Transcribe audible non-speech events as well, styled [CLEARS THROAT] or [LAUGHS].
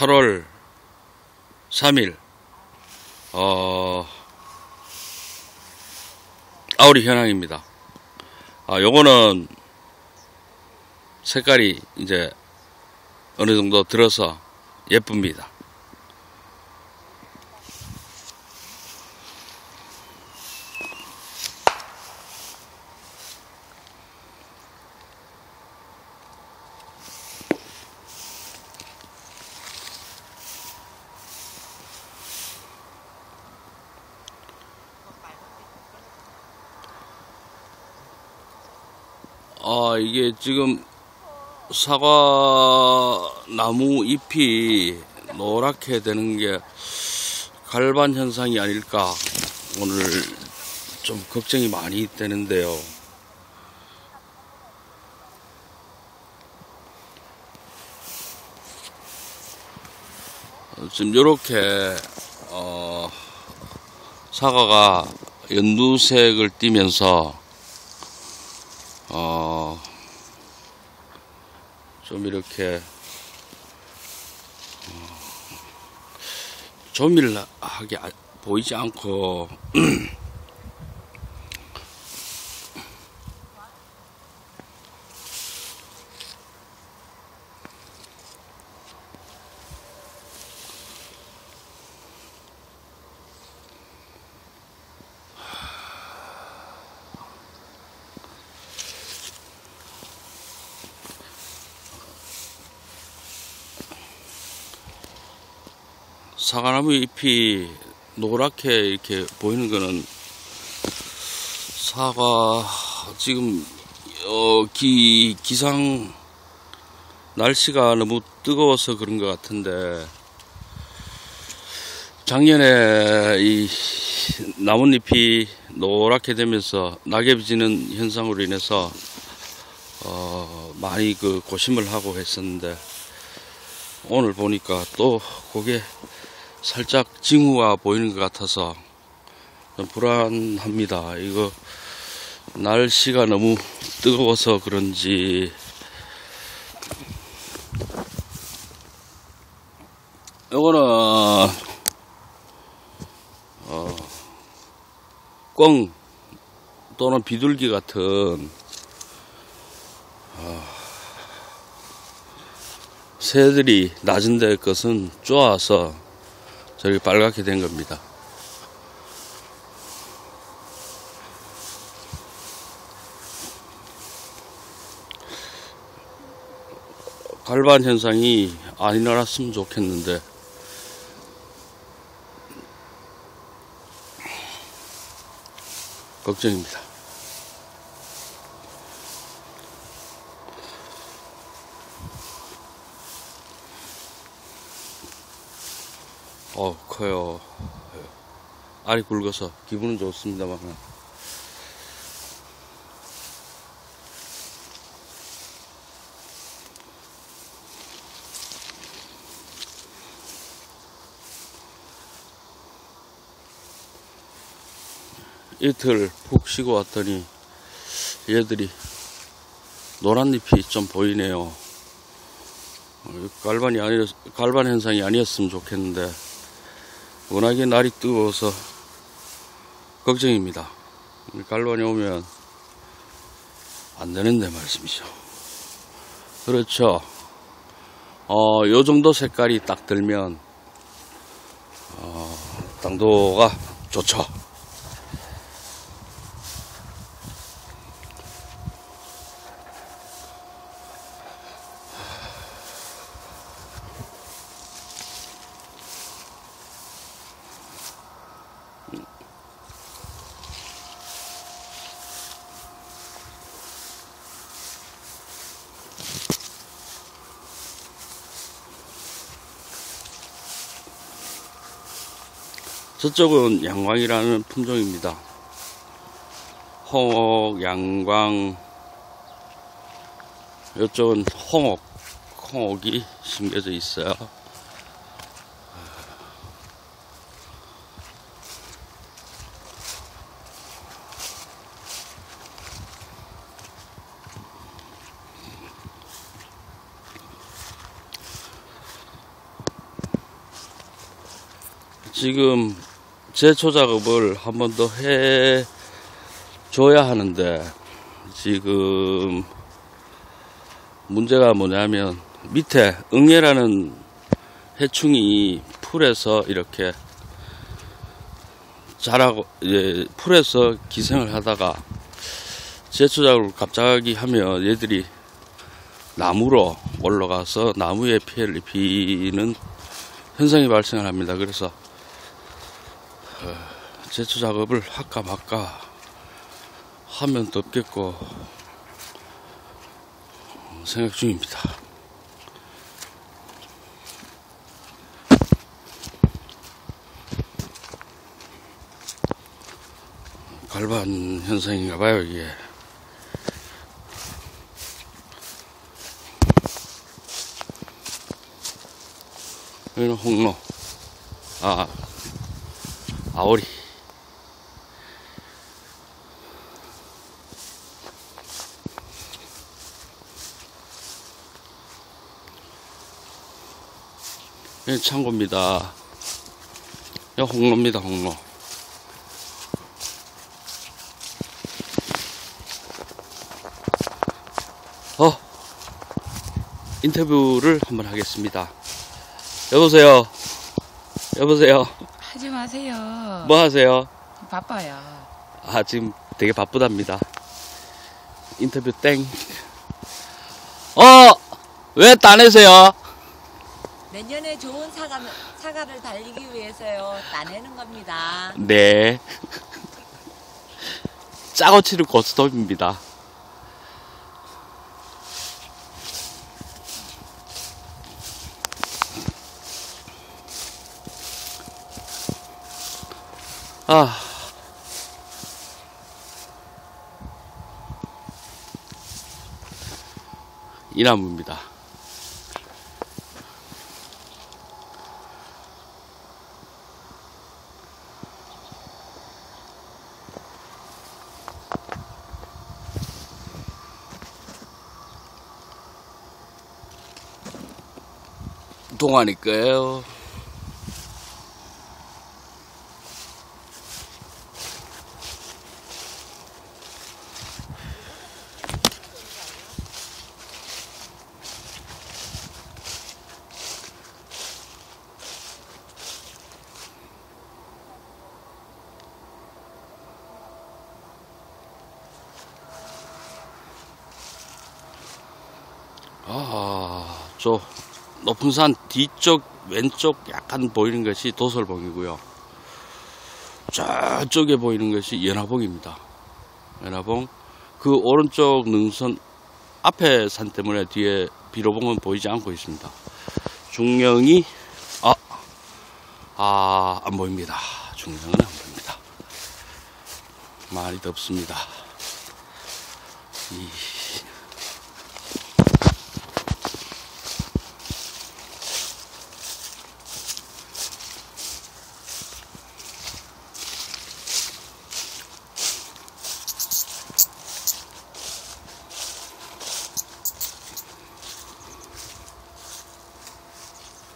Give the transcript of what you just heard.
8월 3일 어 아우리 현황입니다. 아 요거는 색깔이 이제 어느 정도 들어서 예쁩니다. 아, 이게 지금 사과 나무 잎이 노랗게 되는 게 갈반 현상이 아닐까 오늘 좀 걱정이 많이 되는데요. 지금 이렇게 어, 사과가 연두색을 띠면서 좀 이렇게 어, 조밀하게 아- 보이지 않고 [CLEARS THROAT] 사과나무 잎이 노랗게 이렇게 보이는 거는 사과 지금 어, 기 기상 날씨가 너무 뜨거워서 그런 것 같은데 작년에 이 나뭇잎이 노랗게 되면서 낙엽이 지는 현상으로 인해서 어, 많이 그 고심을 하고 했었는데 오늘 보니까 또 그게 살짝 징후가 보이는 것 같아서 좀 불안합니다. 이거 날씨가 너무 뜨거워서 그런지 요거는 어, 꽝 또는 비둘기 같은 어, 새들이 낮은 데 것은 쪼아서 저렇게 빨갛게 된 겁니다. 갈반 현상이 안 일어났으면 좋겠는데 걱정입니다. 어 커요. 알이 굵어서 기분은 좋습니다만 이틀 푹 쉬고 왔더니 얘들이 노란 잎이 좀 보이네요. 어, 갈반이 아니 갈반 현상이 아니었으면 좋겠는데 워낙에 날이 뜨거워서 걱정입니다. 갈반이 오면 안 되는데 말씀이죠. 그렇죠. 어, 요 정도 색깔이 딱 들면 어, 당도가 좋죠. 저쪽은 양광이라는 품종입니다. 홍옥, 양광, 이쪽은 홍옥, 홍옥이 심겨져 있어요. 지금 제초 작업을 한 번 더 해 줘야 하는데 지금 문제가 뭐냐면 밑에 응애라는 해충이 풀에서 이렇게 자라고 이제 풀에서 기생을 하다가 제초 작업을 갑자기 하면 얘들이 나무로 올라가서 나무에 피해를 입히는 현상이 발생을 합니다. 그래서 어, 제초 작업을 할까 말까 하면 덥겠고 생각 중입니다. 갈반 현상인가 봐요, 이게. 여기는 홍로. 아, 아오리. 여기 창고입니다. 여기 홍로입니다, 홍로. 어, 인터뷰를 한번 하겠습니다. 여보세요. 여보세요. 하지 마세요. 뭐 하세요? 바빠요. 아, 지금 되게 바쁘답니다. 인터뷰 땡. 어! 왜 따내세요? 내년에 좋은 사과, 사과를 달리기 위해서요. 따내는 겁니다. 네. [LAUGHS] 짜고 치는 고스톱입니다. 이 나무입니다. 동안이 거예요. 아, 저 높은 산 뒤쪽 왼쪽 약간 보이는 것이 도설봉이고요. 저쪽에 보이는 것이 연화봉입니다. 연화봉 그 오른쪽 능선 앞에 산 때문에 뒤에 비로봉은 보이지 않고 있습니다. 중령이 아, 아, 안 보입니다. 중령은 안 보입니다. 많이 덥습니다. 이